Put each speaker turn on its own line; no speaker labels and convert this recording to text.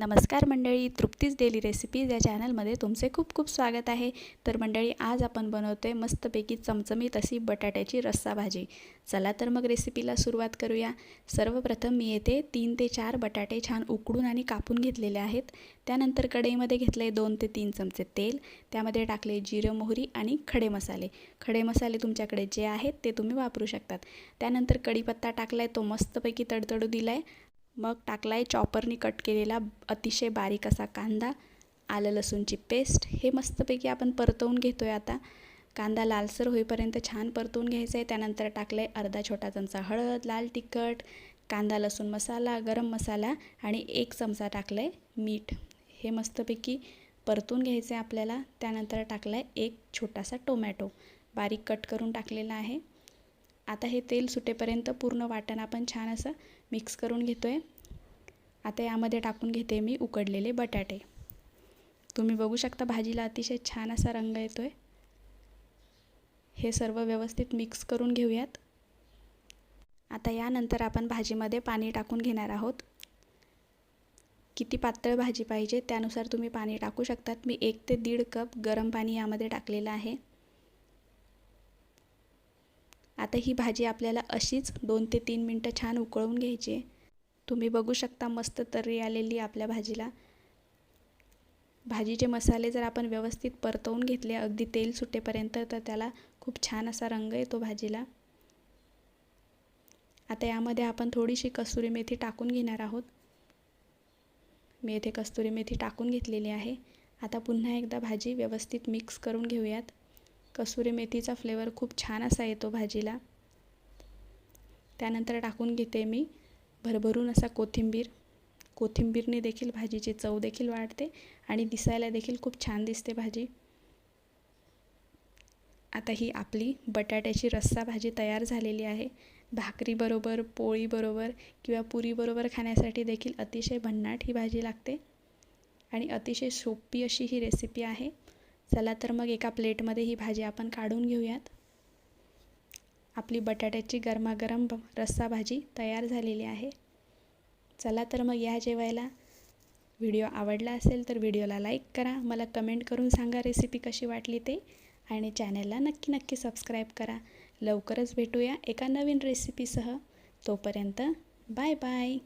नमस्कार मंडळी Trupti's daily recipes या चॅनलमध्ये तुमचे खूप खूप स्वागत आहे. तर मंडळी आज आपण बनवतो आहे मस्तपैकी चमचमीत अशी बटाट्याची रस्सा भाजी. चला तर मग रेसिपीला सुरुवात करूया. सर्वप्रथम मी येथे तीन ते चार बटाटे छान उकडून आणि कापून घेतलेले आहेत. त्यानंतर कढईमध्ये घेतले दोन ते तीन चमचे तेल. त्यामध्ये टाकले जिरं मोहरी आणि खडे मसाले. खडे मसाले तुमच्याकडे जे आहेत ते तुम्ही वापरू शकतात. त्यानंतर कढीपत्ता टाकला आहे तो मस्तपैकी तडतडू दिला आहे मग टाकला आहे चॉपरनी कट केलेला अतिशय बारीक असा कांदा आलं लसूणची पेस्ट हे मस्तपैकी आपण परतवून घेतो आहे आता. कांदा लालसर होईपर्यंत छान परतवून घ्यायचं आहे त्यानंतर टाकलं आहे अर्धा छोटा चमचा हळद लाल तिखट कांदा लसूण मसाला गरम मसाला आणि एक चमचा टाकलं आहे मीठ. हे मस्तपैकी परतून घ्यायचं आहे आपल्याला. त्यानंतर टाकलं आहे एक छोटासा टोमॅटो. बारीक कट करून टाकलेला आहे. आता हे तेल सुटेपर्यंत पूर्ण वाटण आपण छान असं मिक्स करून घेतो आहे आता यामध्ये टाकून घेते मी उकडलेले बटाटे. तुम्ही बघू शकता भाजीला अतिशय छान असा रंग येतो आहे हे सर्व व्यवस्थित मिक्स करून घेऊयात. आता यानंतर आपण भाजीमध्ये पाणी टाकून घेणार आहोत. किती पातळ भाजी पाहिजे त्यानुसार तुम्ही पाणी टाकू शकतात. मी एक ते दीड कप गरम पाणी यामध्ये टाकलेलं आहे. आता ही भाजी आपल्याला अशीच दोन ते तीन मिनटं छान उकळून घ्यायची आहे. तुम्ही बघू शकता मस्त तर्री आलेली आपल्या भाजीला. भाजीचे मसाले जर आपण व्यवस्थित परतवून घेतले अगदी तेल सुटेपर्यंत तर त्याला खूप छान असा रंग येतो भाजीला. आता यामध्ये आपण थोडीशी कसुरी मेथी टाकून घेणार आहोत. मी येथे कस्तुरी मेथी टाकून घेतलेली आहे. आता पुन्हा एकदा भाजी व्यवस्थित मिक्स करून घेऊयात. कसुरी मेथीचा फ्लेवर खूप छान असा येतो भाजीला. त्यानंतर टाकून घेते मी भरभरून असा कोथिंबीर. कोथिंबीरने देखील भाजीची चव देखील वाढते आणि दिसायला देखील खूप छान दिसते भाजी. आता ही आपली बटाट्याची रस्सा भाजी तयार झालेली आहे. भाकरीबरोबर पोळीबरोबर किंवा पुरीबरोबर खाण्यासाठी देखील अतिशय भन्नाट ही भाजी लागते. आणि अतिशय सोपी अशी ही रेसिपी आहे. चला तर मग एका प्लेटमध्ये ही भाजी आपण काढून घेऊयात. आपली बटाट्याची गरमागरम रस्सा भाजी तयार झालेली आहे. चला तर मग या जेवायला. व्हिडिओ आवडला असेल तर व्हिडिओला लाईक करा. मला कमेंट करून सांगा रेसिपी कशी वाटली ते. आणि चॅनलला नक्की नक्की सबस्क्राईब करा. लवकरच भेटूया एका नवीन रेसिपीसह. तोपर्यंत बाय बाय.